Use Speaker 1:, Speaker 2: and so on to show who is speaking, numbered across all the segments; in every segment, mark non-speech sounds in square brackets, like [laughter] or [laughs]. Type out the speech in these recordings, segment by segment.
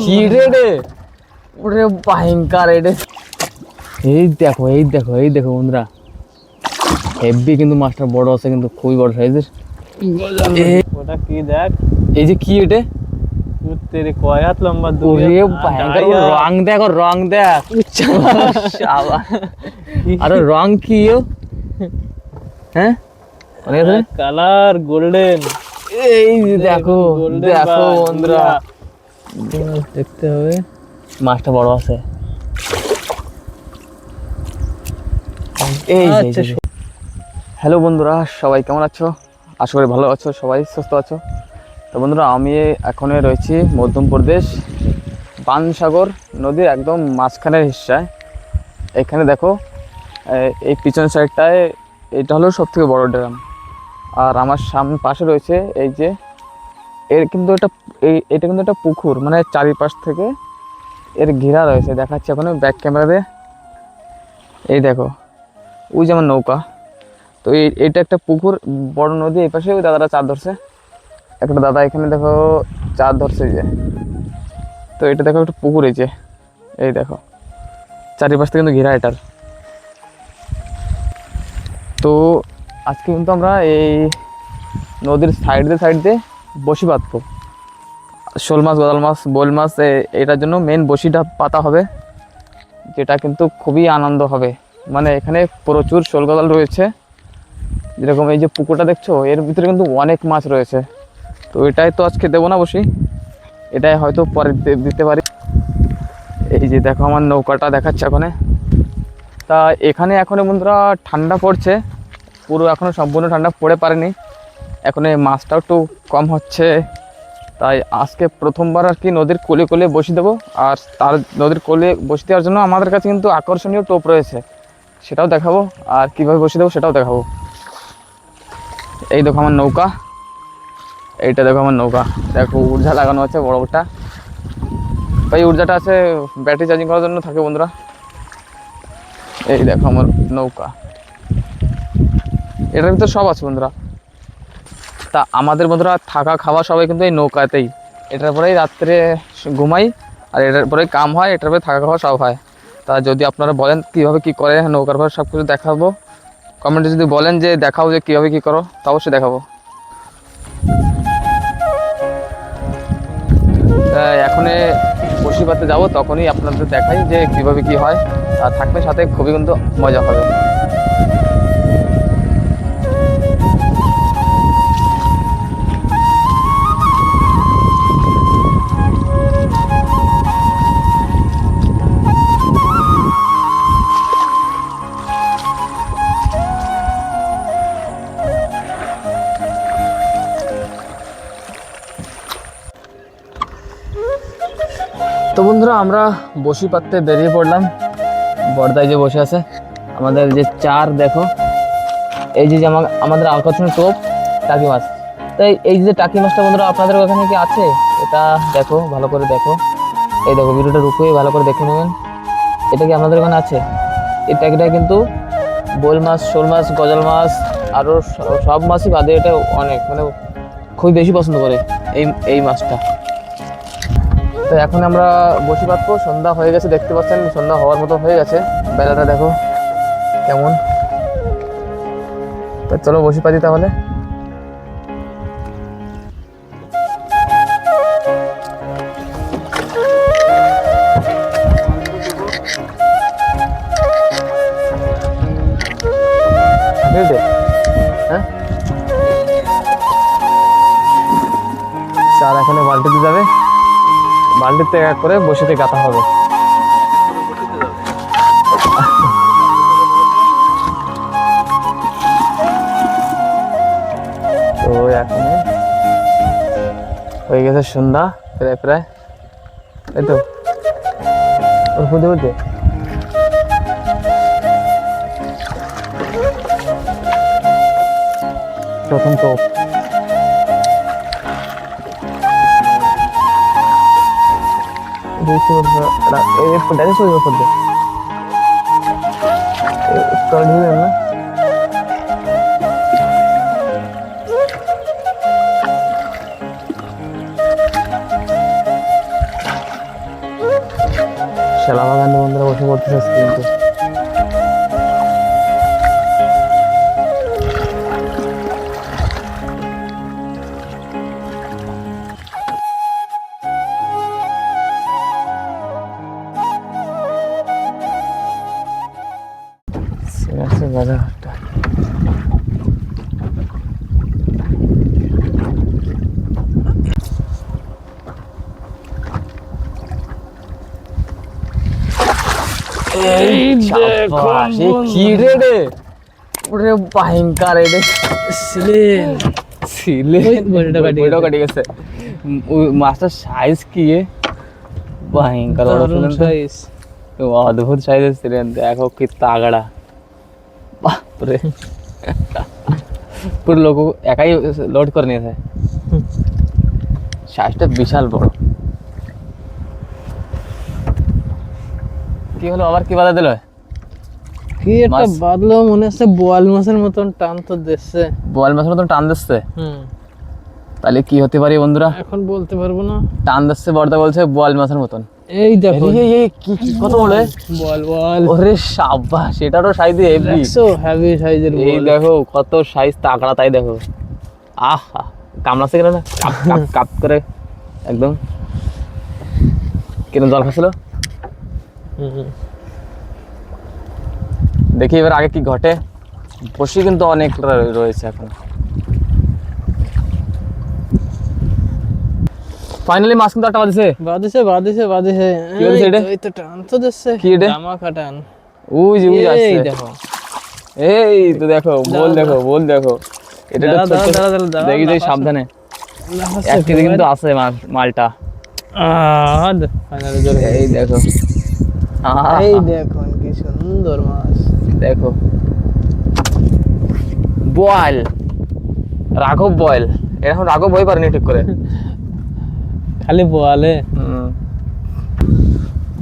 Speaker 1: কি রে রে? ওরে ভয়ঙ্কর এটা এই দেখো এই দেখো এই দেখো বন্ধুরা। হেভি কিন্তু মাছটা বড় আছে কিন্তু খুবই বড় সাইজের
Speaker 2: ওটা কি দেখ?
Speaker 1: এই যে কি এটা?
Speaker 2: তেরে কয় হাত লম্বা দুই
Speaker 1: ওরে ভয়ঙ্কর রং দেখো রং দেখ। [laughs] আরে রং কি ও? হ্যাঁ?
Speaker 2: কালার গোল্ডেন
Speaker 1: এই যে দেখো দেখো বন্ধুরা।
Speaker 2: দেখতে হবে।
Speaker 1: মাছটা বড় আছে। এই
Speaker 2: আচ্ছা,
Speaker 1: হ্যালো বন্ধুরা সবাই কেমন আছো? আশা করি ভালো আছো সবাই সুস্থ আছো। তো বন্ধুরা আমি এখন রয়েছি মধ্যপ্রদেশ বানসাগর নদীর একদম মাঝখানের হিসায়। এখানে দেখো এই পিছন সাইডটায় এটা হলো সব থেকে বড় ড্রাম আর আমার সামনে পাশে রয়েছে এই যে, এর কিন্তু এটা এটা কিন্তু একটা পুকুর মানে চারিপাশ থেকে এর ঘেরা রয়েছে। দেখাচ্ছে এখন ব্যাক ক্যামেরা দিয়ে এই দেখো, ওই যেমন নৌকা। তো এই, এটা একটা পুকুর, বড় নদী, এই পাশে ওই দাদারা চার ধরছে। একটা দাদা এখানে দেখো চার ধরছে যে। তো এটা দেখো একটা পুকুর এই যে। এই দেখো, চারিপাশ থেকে কিন্তু ঘেরা এটার। তো আজকে কিন্তু আমরা এই নদীর সাইড দিয়ে সাইড দিয়ে বসি বাঁধবো শোল মাছ গদাল মাছ, বোল মাছ এটার জন্য মেন বসিটা পাতা হবে, যেটা কিন্তু খুবই আনন্দ হবে। মানে এখানে প্রচুর শোল গদাল রয়েছে। যেরকম এই যে পুকুরটা দেখছ, এর ভিতরে কিন্তু অনেক মাছ রয়েছে। তো এটাই তো আজকে দেবো না বসি, এটাই হয়তো পরে দিতে পারি। এই যে দেখো আমার নৌকাটা দেখাচ্ছে এখানে তা এখানে এখনও বন্ধুরা ঠান্ডা পড়ছে পুরো এখনও সম্পূর্ণ ঠান্ডা পড়ে পারেনি। এখন এই মাছটাও একটু কম হচ্ছে। তাই আজকে প্রথমবার আর কি নদীর কোলে কোলে বসিয়ে দেবো। আর তার নদীর কোলে বসে দেওয়ার জন্য আমাদের কাছে কিন্তু আকর্ষণীয় টোপ রয়েছে। সেটাও দেখাবো। আর কীভাবে বসিয়ে দেবো সেটাও দেখাবো। এই দেখো আমার নৌকা। এইটা দেখো আমার নৌকা। দেখো ঊর্জা লাগানো আছে বড় বড়টা তাই ঊর্জাটা আছে ব্যাটারি চার্জিং করার জন্য থাকে বন্ধুরা। এই দেখো আমার নৌকা। এটার ভিতরে সব আছে বন্ধুরা। তা আমাদের বন্ধুরা থাকা খাওয়া সবাই কিন্তু এই নৌকাতেই। এটার পরেই রাত্রে ঘুমাই, আর এটার পরেই কাম হয়, এটার পরে থাকা খাওয়া সব হয়। তা যদি আপনারা বলেন কীভাবে কী করে নৌকার পরে সব কিছু দেখাবো কমেন্টে যদি বলেন যে দেখাও যে কীভাবে কী করো, তা অবশ্যই দেখাবো। এখনে বসি পাতে যাব, তখনই আপনাদের দেখাই যে কীভাবে কী হয়, আর থাকলে সাথে, খুবই কিন্তু মজা হবে। তো বন্ধুরা, আমরা বসি পাততে বেরিয়ে পড়লাম। বর্দায় যে বসে আছে, আমাদের যে চার দেখো, এই যে যে আমা- আমাদের আকর্ষণীয় টোপ, টাকি মাছ। তাই এই যে টাকি মাছটা বন্ধুরা, আপনাদের ওখানে কি আছে? এটা দেখো, ভালো করে দেখো। এই দেখো, ভিডিওটা রুকুয়ে ভালো করে দেখে নেবেন। এটা কি আপনাদের ওখানে আছে? এই টাকিটা কিন্তু বোল মাছ, শোল মাছ, গজাল মাছ আরও সব মাছই বাদে এটা অনেক মানে খুবই বেশি পছন্দ করে এই এই মাছটা। তো এখন আমরা বসি পাতবো সন্ধ্যা হয়ে গেছে, দেখতে পাচ্ছেন, সন্ধ্যা হওয়ার মতো হয়ে গেছে। বেলাটা দেখো কেমন। তো চলো বসি পাতি তাহলে। হ্যাঁ? চার এখানে বালতিতে যাবে। বালতিতে এক করে বসিতে গাঁথা হবে। তো এখন হয়ে গেছে সন্ধ্যা, প্রায় প্রায়। এই তো। ওর মধ্যে মধ্যে প্রথম তো చూసుకోవద్దు ఎప్పుడైనా చూసుకోవద్దు ఇక్కడ చూడన్నా చాలా బాగా
Speaker 2: వందల వర్షం
Speaker 1: కొట్టి చేస్తుంది কি রে রে? ওরে ভয়ঙ্কর রে।
Speaker 2: সিলেন। কাটি গেছে।
Speaker 1: মাছটার সাইজ কি ভয়ঙ্কর। তো। অদ্ভুত ছিলেন দেখো কি তাগড়া। বাপরে পুরো। লোক একাই লোড করে নিয়েছে। সাইজটা বিশাল বড়। কি হলো? আবার কি বাধা দিল?
Speaker 2: কি একটা। বাদলো মনে হচ্ছে বোয়াল মাছের মতন টান তো দিচ্ছে।
Speaker 1: বল মাছের মতন টান দিচ্ছে?
Speaker 2: হুম।
Speaker 1: তাহলে কি হতে পারে বন্ধুরা?
Speaker 2: এখন বলতে পারব না।
Speaker 1: টান দিচ্ছে বর্দা বলছে বোয়াল মাছের মতন।
Speaker 2: এই দেখো।
Speaker 1: এই, এই, কি কত বলে
Speaker 2: বল বল
Speaker 1: ওরে সাবাস এটারও সাইজ হেভি
Speaker 2: দেখছ? হেভি সাইজের
Speaker 1: এই দেখো কত সাইজ তাকড়া তাই দেখো। আহ কামড়াচ্ছে কিনা না? কাপ কাপ কাপ করে। একদম। কেন জল খাচ্ছিল?
Speaker 2: হুম।
Speaker 1: দেখি এবার আগে কি ঘটে। বসি কিন্তু অনেক রয়েছে এখন। ফাইনালি মাছ কিন্তু একটা বাজছে
Speaker 2: বাদিছে বাদিছে বাদিছে
Speaker 1: কি বলছে এটা?
Speaker 2: তো- এই তো টান তো দিচ্ছে।
Speaker 1: কি এটা?
Speaker 2: জামা কাটান
Speaker 1: ওই যে ওই যে
Speaker 2: এই দেখো।
Speaker 1: এই তো দেখো বল দেখো বল দেখো। এটা
Speaker 2: দাঁড়া,
Speaker 1: দেখি যাই সাবধানে।
Speaker 2: লাফাচ্ছে
Speaker 1: এক কেজি
Speaker 2: পুরো।
Speaker 1: কিন্তু আছে মাল- মালটা।
Speaker 2: আহ, ফাইনালি
Speaker 1: এই দেখো।
Speaker 2: এই দেখুন কি সুন্দর মাছ।
Speaker 1: দেখো। বয়েল। রাঘব বয়েল। এরকম রাঘব বই পারেনি ঠিক করে।
Speaker 2: খালি বোয়ালে।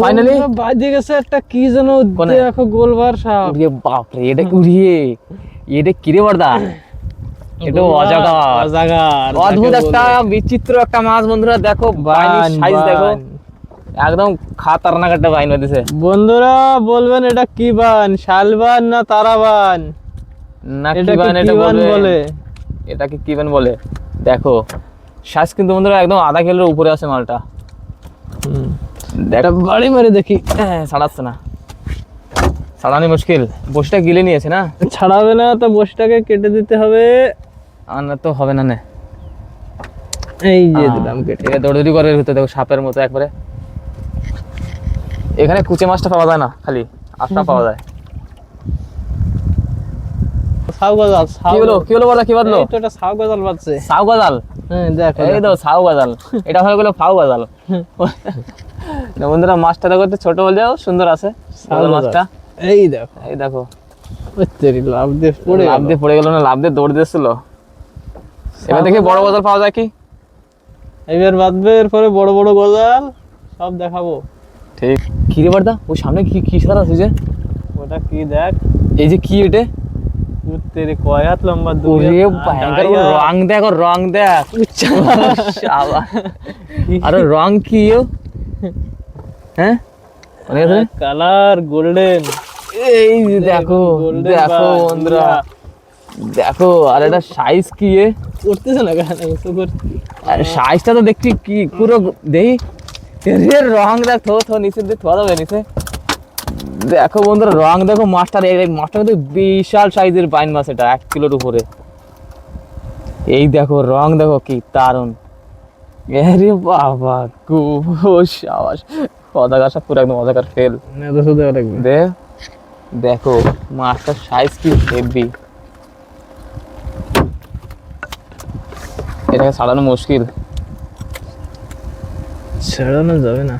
Speaker 1: ফাইনালি
Speaker 2: বাজে গেছে একটা কি যেন? দেখো গোলবার সাপ।
Speaker 1: উড়িয়ে বাপরে এটা উড়িয়ে? এটা কিরে বর্দা? এটা
Speaker 2: গোলবার,
Speaker 1: অজাগর।
Speaker 2: অজাগর,
Speaker 1: অদ্ভুত একটা বিচিত্র একটা মাছ বন্ধুরা দেখো সাইজ দেখো। একদম খাতারনাক একটা বাইন হতেছে
Speaker 2: বন্ধুরা বলবেন এটা কি বান শালবান না তারাবান
Speaker 1: না কি বান এটা বলে? এটাকে কি বান বলে? দেখো শ্বাস কিন্তু বন্ধুরা একদম আধা কিলোর উপরে আছে মালটা। দেখ।
Speaker 2: এটা বাড়ি মারি দেখি।
Speaker 1: হ্যাঁ, ছাড়াচ্ছে না। ছাড়ানি মুশকিল। বসটা গিলে নিয়েছে না?
Speaker 2: ছাড়াবে না তো বসটাকে কেটে দিতে হবে।
Speaker 1: আর না তো হবে না নে।
Speaker 2: এই যে দিলাম কেটে।
Speaker 1: দৌড়দৌড়ি করে ভিতরে দেখো সাপের মতো একবারে। এখানে কুচে মাছটা পাওয়া যায় না খালি আটটা পাওয়া যায়।
Speaker 2: সাউ গজাল
Speaker 1: কি হলো কি হলো বলা কি বাদলো
Speaker 2: তো এটা সাউ গজাল বাজছে
Speaker 1: সাউ গাজাল?
Speaker 2: হ্যাঁ দেখো
Speaker 1: এই তো সাউ গাজাল। এটা হয়ে গেলো ফাউ গাজাল। [laughs] বন্ধুরা মাছটা দেখো ছোট হলেও সুন্দর আছে।
Speaker 2: সাউ।
Speaker 1: মাছটা।
Speaker 2: এই দেখো।
Speaker 1: এই দেখো।
Speaker 2: তেরি লাভ দিয়ে পড়ে
Speaker 1: লাভ দিয়ে পড়ে গেল না লাভ দিয়ে দৌড় দিয়েছিল। এবার দেখি বড় গজাল পাওয়া যায় কি?
Speaker 2: এবার বাঁধবে এরপরে বড় বড় গজাল সব দেখাবো।
Speaker 1: ঠিক। কি রে বারদা ওই সামনে কি কি সারা আছে যে?
Speaker 2: ওটা কি দেখ?
Speaker 1: এই যে কি এটা?
Speaker 2: তেরে কয় হাত লম্বা দুই
Speaker 1: ওরে ভয়ঙ্কর রং দেখ রং দেখ। শাবা। আরে রং কি ও? হ্যাঁ?
Speaker 2: Colour golden.
Speaker 1: এই যে দেখো দেখো বন্ধুরা। দেখো আর এটা সাইজ কি এ?
Speaker 2: উঠতেছে না কেন?
Speaker 1: সাইজটা তো দেখছি কি পুরো দেখি এর রং দেখ থো থো নিচে দিয়ে থোয়া যাবে নিচে। দেখো বন্ধুরা রং দেখো মাছটার এই মাছটা কিন্তু বিশাল সাইজের বাইন মাছ এটা এক কিলোর উপরে। এই দেখো রং দেখো কি দারুণ আরে বাবা খুব সাবাস। অজাগার সব পুরো একদম অজাগার ফেল দে দেখো মাছটার সাইজ কি হেভি এটাকে সারানো মুশকিল।
Speaker 2: ছাড়ানো যাবে না।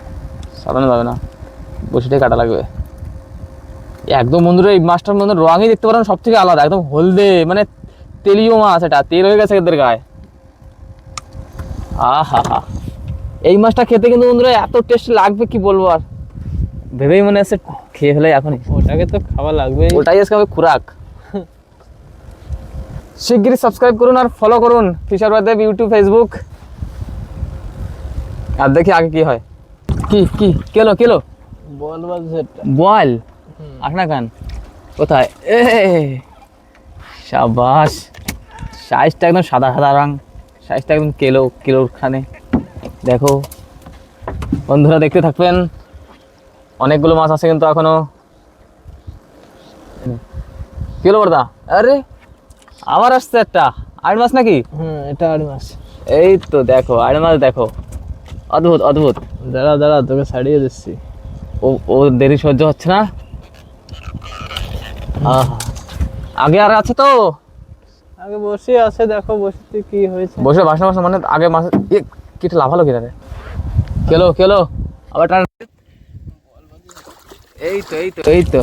Speaker 1: সারানো যাবে না। বসিটাই কাটা লাগবে। একদম বন্ধুরা এই মাছটার মধ্যে রঙই দেখতে পারেন সব থেকে আলাদা। একদম হলদে মানে তেলীয় মাছ এটা তেল হয়ে গেছে এদের গায়ে। আহা হা। এই মাছটা খেতে কিন্তু বন্ধুরা এত টেস্ট লাগবে কি বলব আর। ভেবেই মনে আছে খেয়ে ফেলে এখনই।
Speaker 2: ওটাকে তো খাওয়া লাগবে
Speaker 1: ওটাই আজকে আমি খুরাক। [laughs] শিগগিরই সাবস্ক্রাইব করুন আর ফলো করুন। ফিশার বাদেব ইউটিউব ফেসবুক আর দেখি আগে কি হয়। কি কি কেলো কেলো?
Speaker 2: বল
Speaker 1: বল আস না কান। কোথায়? এ সাবাস। সাইজটা একদম সাদা সাদা রং। সাইজটা একদম কেলো কিলোর খানে। দেখো। বন্ধুরা দেখতে থাকবেন। অনেকগুলো মাছ আছে কিন্তু এখনও। কিলো বড়দা? আরে। আবার আসছে একটা। আট মাছ নাকি?
Speaker 2: হুম এটা আর মাস
Speaker 1: এই তো দেখো আট মাছ দেখো। অদ্ভুত অদ্ভুত।
Speaker 2: দাঁড়া দাঁড়া তোকে ছাড়িয়ে দিচ্ছি।
Speaker 1: ও ও দেরি সহ্য হচ্ছে না। আগে আর আছে তো?
Speaker 2: আগে বসে আছে দেখো বসতে কি হয়েছে।
Speaker 1: বসে বাসা বাসা মানে আগে মাসে কিটা লাভালো কিনা রে? কেলো কেলো আবার টান। এই তো এই তো এই তো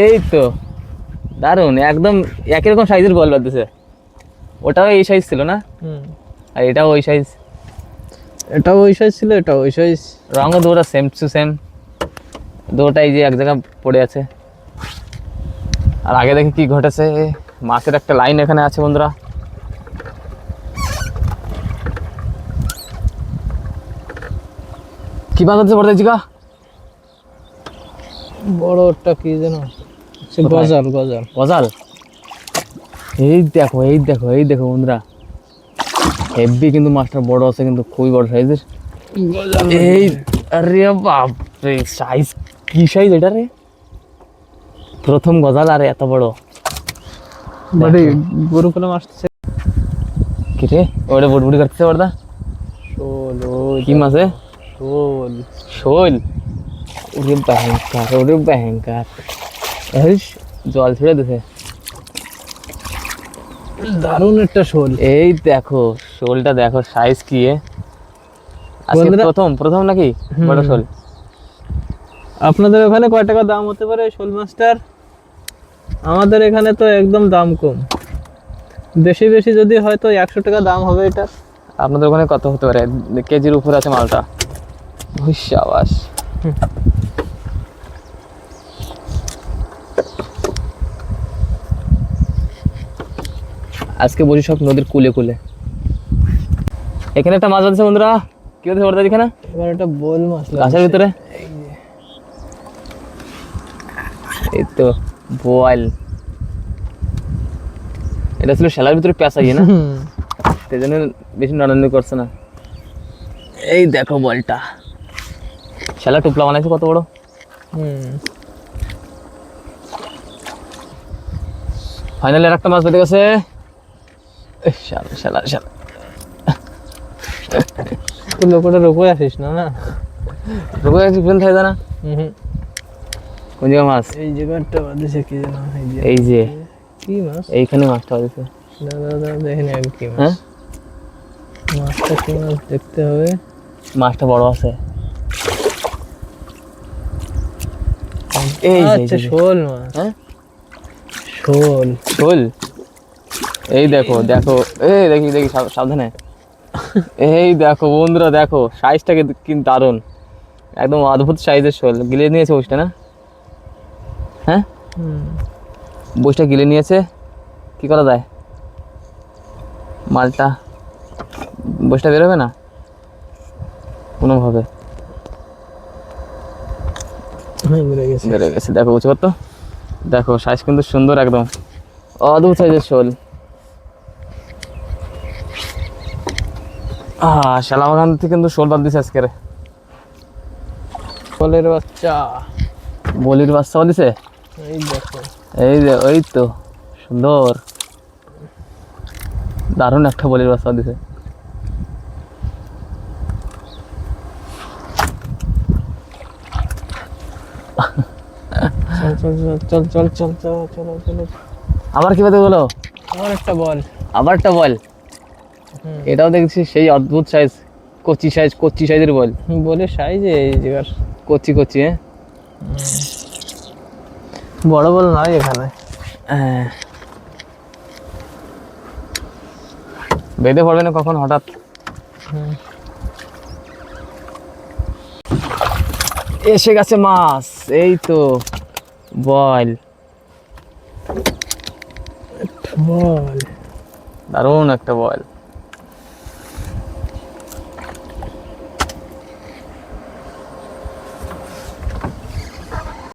Speaker 1: এই তো। দারুণ একদম একই রকম সাইজের বল বাঁধতেছে। ওটাও এই সাইজ ছিল না?
Speaker 2: হুম।
Speaker 1: আর এটাও ওই সাইজ
Speaker 2: এটা ওই সাইজ ছিল এটা ওই সাইজ
Speaker 1: রঙও দুটা সেম টু সেম দুটাই যে এক জায়গায় পড়ে আছে। আর আগে দেখে কি ঘটেছে। মাছের একটা লাইন এখানে আছে বন্ধুরা। কি বাঁধাচ্ছে বড় জিগা?
Speaker 2: বড় ওটা কি যেন? গজাল গজাল।
Speaker 1: গজাল? এই দেখো এই দেখো এই দেখো বন্ধুরা। হেভি কিন্তু মাছটা বড় আছে কিন্তু খুবই বড় সাইজের এই আরে বাপ রে সাইজ কি সাইজ এটা রে? প্রথম গজাল আর এত বড়।
Speaker 2: বাড়ি গরু কলম আসছে।
Speaker 1: কি রে? ওটা বুটবুটি করতেছে বড়দা।
Speaker 2: শোল
Speaker 1: কি মাছে
Speaker 2: শোল।
Speaker 1: শোল? ওরে ভয়ঙ্কর ওরে ভয়ঙ্কর। এই জল ছেড়ে দিছে।
Speaker 2: দারুণ একটা শোল।
Speaker 1: এই দেখো শোলটা দেখো সাইজ কি আজকে প্রথম প্রথম নাকি? বড় শোল।
Speaker 2: আপনাদের ওখানে কয় টাকা দাম হতে পারে শোল মাছটার? আমাদের এখানে তো একদম দাম কম। বেশি বেশি যদি হয় তো একশো টাকা দাম হবে এটা।
Speaker 1: আপনাদের ওখানে কত হতে পারে? কেজির উপর আছে মালটা। হুইসাবাস আজকে বসি সব নদীর কুলে কুলে। এখানে একটা মাছ আছে বন্ধুরা। কি হচ্ছে বড়দা এখানে?
Speaker 2: এবার বোল মাছ
Speaker 1: গাছের ভিতরে? এই তো বোয়াল। এটা ছিল শেলার ভিতরে পেঁচা ইয়ে না? সেই জন্য বেশি নড়ানড়ি করছে না। এই দেখো বলটা। শেলা টুপলা বানাইছে কত বড়?
Speaker 2: হুম।
Speaker 1: ফাইনালি আর একটা মাছ বেঁধে গেছে। শালা শালা শালা।
Speaker 2: তুই লোকটা রোপে আসিস না না?
Speaker 1: রোগ একটু ফেল থাকে না? কোন জায়গায় মাছ?
Speaker 2: এই জায়গাটা বাঁধেছে কি যেন এই যে। কি মাছ?
Speaker 1: এইখানে মাছটা হয়েছে
Speaker 2: দাদা দাদা দেখেন আগে কি মাছ।
Speaker 1: হ্যাঁ?
Speaker 2: মাছটা কি মাছ দেখতে হবে?
Speaker 1: মাছটা বড় আছে। এই যে,
Speaker 2: আচ্ছা শোল মাছ।
Speaker 1: হ্যাঁ?
Speaker 2: শোল।
Speaker 1: শোল? এই দেখো দেখো এই দেখি দেখি সাবধানে। এই দেখো বন্ধুরা দেখো সাইজটা কিন্তু দারুণ। একদম অদ্ভুত সাইজের শোল। গিলে নিয়েছে বসটা না? হ্যাঁ। বসটা গিলে নিয়েছে? কি করা যায়? মালটা বসটা বেরোবে না? কোনোভাবে।
Speaker 2: হ্যাঁ বেড়ে গেছে।
Speaker 1: দেখো বুঝতে পারতো দেখো সাইজ কিন্তু সুন্দর একদম। অদ্ভুত সাইজের শোল। হ্যাঁ শালাম খান থেকে কিন্তু শোলবার দিছে আজকে রে।
Speaker 2: বলের বাচ্চা।
Speaker 1: বলির বাচ্চাও দিছে?
Speaker 2: এই দেখো।
Speaker 1: এই যে ওই তো সুন্দর। দারুণ একটা বলির বাচ্চা দিছে।
Speaker 2: চল চল চল চল চল চল
Speaker 1: আবার কি বলতে বলো?
Speaker 2: আবার একটা বল।
Speaker 1: আবার একটা বল। এটাও দেখছি সেই অদ্ভুত সাইজ কচি সাইজ কচি সাইজের বল।
Speaker 2: বলে সাইজ এই জায়গার
Speaker 1: কচি কচি হ্যাঁ?
Speaker 2: বড় বল নয় এখানে।
Speaker 1: হ্যাঁ। বেঁধে পড়বে না কখন হঠাৎ? এসে গেছে মাছ এই তো বল।
Speaker 2: বল।
Speaker 1: দারুণ একটা বল।